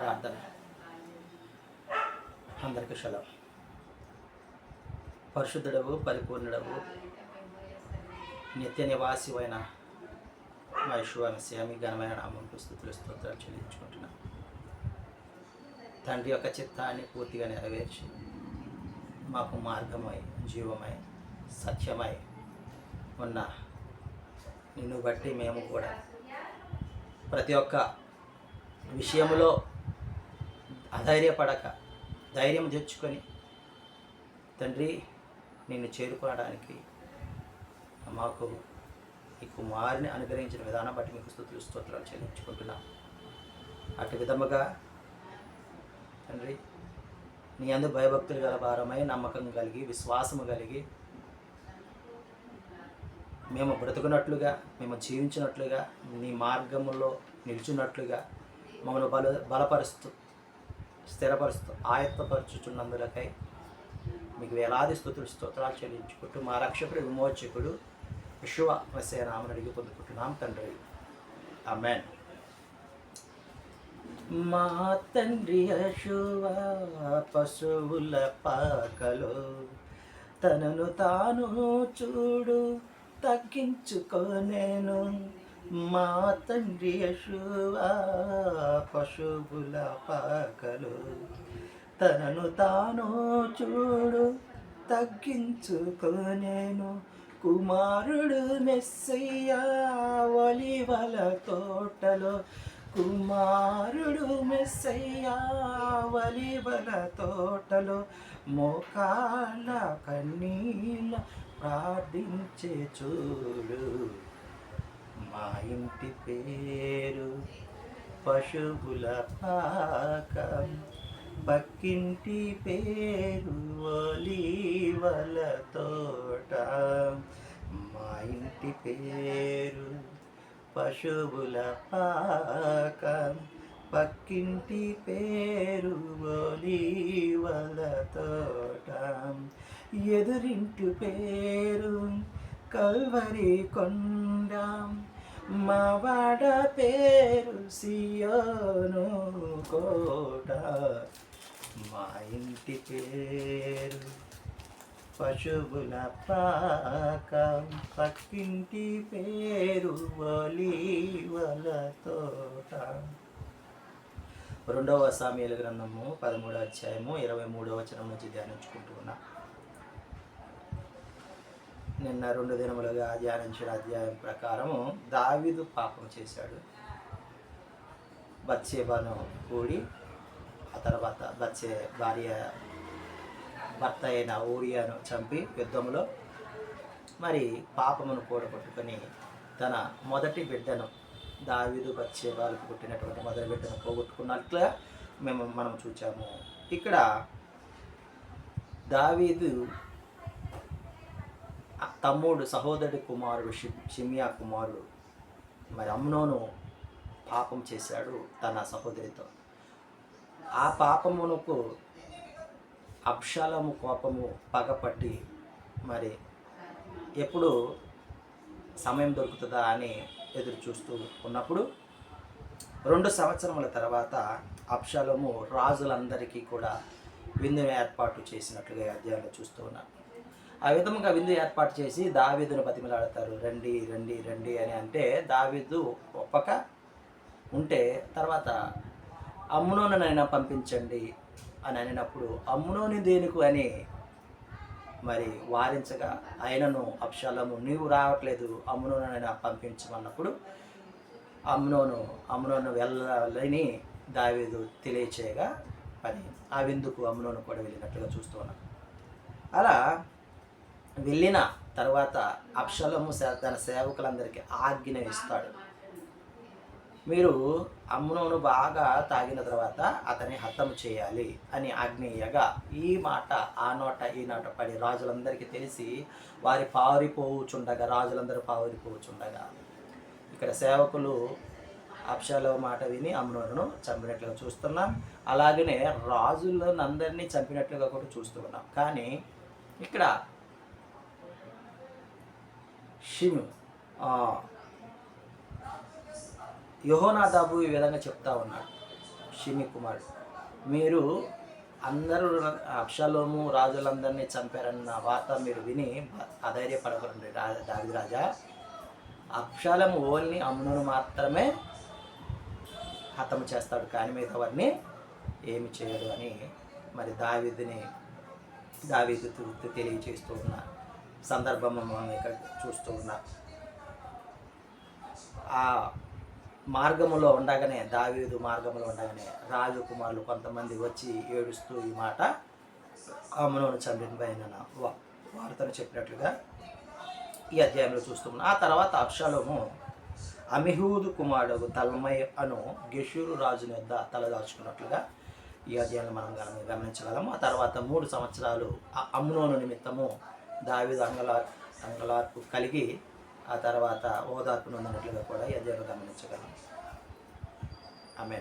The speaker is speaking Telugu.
ప్రార్థన. అందరికీ సెలవు పరిశుద్ధుడవు పరిపూర్ణుడవు నిత్య నివాసివైన మా యశువామి ఘనమైన నామంకు స్థుతులు స్తోత్రాలు చెల్లించుకుంటున్నాం. తండ్రి యొక్క చిత్తాన్ని పూర్తిగా నెరవేర్చి మాకు మార్గమై జీవమై సత్యమై ఉన్న నిన్ను బట్టి మేము కూడా ప్రతి ఒక్క విషయంలో అధైర్యపడక ధైర్యం తెచ్చుకొని తండ్రి నిన్ను చేరుకోవడానికి మాకు ఈ కుమారుని అనుగ్రహించిన విధానం బట్టి మీకు స్థుతులు స్తోత్రాలు చెల్లించుకుంటున్నాం. అటు విధముగా తండ్రి నీ అందు భయభక్తులు గల భారమై నమ్మకం కలిగి విశ్వాసము కలిగి మేము బ్రతుకున్నట్లుగా మేము జీవించినట్లుగా నీ మార్గములో నిలిచినట్లుగా మమ్మల్ని బల బలపరుస్తూ స్థిరపరుస్తూ ఆయత్తపరచుచున్నందులకై మీకు వేలాది స్థుతులు స్తోత్రాలు చెల్లించుకుంటూ మా రక్షకుడు విమోచకుడు విశ్వ వసే అడిగి పొందుకుంటున్నాం తండ్రి. అమెన్ మా తండ్రి అశువ పశువుల పాకలో తనను తాను చూడు తగ్గించుకోనేను. మా తండ్రి యశువా పశువుల పాకలు తనను తాను చూడు తగ్గించుకునేను. కుమారుడు మెస్సయ్యా ఒలివల తోటలో. కుమారుడు మెస్సయ్యా ఒలివల తోటలో. మోకాళ్ళ కన్నీళ్ళ ప్రార్థించే చూడు. మా ఇంటి పేరు పశువుల పాకం. పక్కింటి పేరు ఒలీవల తోట. మా ఇంటి పేరు పశువుల పాకం. పక్కింటి పేరు ఒలీవల తోట. ఎదురింటి పేరు కల్వరి కొండ. మావాడ పేరు సియోను కోట. మా ఇంటి పేరు పశువుల పాకం. పక్కింటి పేరు ఒలీవల తోట. రెండవ సామ్యాల గ్రంథము పదమూడవ అధ్యాయము ఇరవై మూడవ వచనం నుంచి ధ్యానించుకుంటూ ఉన్నా. నిన్న రెండు దినములుగా ధ్యానించిన అధ్యాయం ప్రకారము దావీదు పాపం చేశాడు. బత్సేబను కూడి ఆ తర్వాత బత్సే భార్య భర్త అయిన ఊరియాను చంపి యుద్ధంలో మరి పాపమును కూడగొట్టుకొని తన మొదటి బిడ్డను దావీదు బత్సేబాలకు పుట్టినటువంటి మొదటి బిడ్డను పోగొట్టుకున్నట్లుగా మేము మనం చూచాము. ఇక్కడ దావీదు తమ్ముడు సహోదరుడి కుమారుడు షి- షిమియా కుమారుడు. మరి అమ్నోను పాపం చేశాడు తన సహోదరితో. ఆ పాపమునకు అప్షాలము కోపము పగపట్టి మరి ఎప్పుడు సమయం దొరుకుతుందా అని ఎదురు చూస్తూ ఉన్నప్పుడు రెండు సంవత్సరముల తర్వాత అప్షాలము రాజులందరికీ కూడా విందును ఏర్పాటు చేసినట్లుగా ఈ అధ్యాయంలో చూస్తూ ఉన్నాను ఆ విధముగా విందు ఏర్పాటు చేసి దావీదును బతిమలాడతారు. రండి రండి రండి అని అంటే దావీదు ఒప్పక ఉంటే తర్వాత అమ్మునోనైనా పంపించండి అని అనినప్పుడు అమ్మునోని దేనికి అని మరి వారించగా ఆయనను అప్షాలము నీవు రావట్లేదు అమ్మునోనైనా పంపించమన్నప్పుడు అమ్నోను అమ్నోను వెళ్ళని దావీదు తెలియచేయగా పని ఆ విందుకు అమ్నోను కూడా వెళ్ళినట్లుగా చూస్తూ ఉన్నాం. అలా వెళ్ళిన తర్వాత అప్షలము సే- తన సేవకులందరికీ ఆజ్ఞ ఇస్తాడు. మీరు అమ్మునోను బాగా తాగిన తర్వాత అతని హతము చేయాలి అని ఆజ్ఞేయగా ఈ మాట ఆ నోట ఈ నోట పడి రాజులందరికీ తెలిసి వారి పారిపోవుచుండగా రాజులందరూ పారిపోవుచుండగా. ఇక్కడ సేవకులు అప్షాలో మాట విని అమ్నోను చంపినట్లుగా చూస్తున్నాం. అలాగనే రాజులను చంపినట్లుగా కూడా చూస్తున్నాం కానీ ఇక్కడ షిము యహోనాదాబు ఈ విధంగా చెప్తా ఉన్నాడు. షిమి కుమారుడు మీరు అందరూ అక్షలోము రాజులందరినీ చంపారన్న వార్త మీరు విని అధైర్యపడకండి రాజా దావిది రాజా. అక్షలం ఓన్లీ అమ్మును మాత్రమే హతము చేస్తాడు కానీ మిగతా వారిని ఏమి చేయడు అని మరి దావిదిని దావీదు తృప్తి తెలియజేస్తూ ఉన్నారు. సందర్భం మనం ఇక్కడ చూస్తూ ఉన్నాం. ఆ మార్గములో ఉండగానే దావీదు మార్గంలో ఉండగానే రాజకుమారులు కొంతమంది వచ్చి ఏడుస్తూ ఈ మాట అమ్మనోను చంపిన పైన వార్తను చెప్పినట్లుగా ఈ అధ్యాయంలో చూస్తున్నాం ఆ తర్వాత అప్షలోము అమిహూదు కుమారుడు తల్మై అను గెషూరు రాజుని వద్ద తలదాచుకున్నట్లుగా ఈ అధ్యాయంలో మనం గమనించగలము. ఆ తర్వాత మూడు సంవత్సరాలు ఆ అమ్నోను నిమిత్తము దావీదు అంగలా అంగలార్పు కలిగి ఆ తర్వాత ఓదార్పు నొందినట్లుగా కూడా ఎదురు గమనించగలం. ఆమె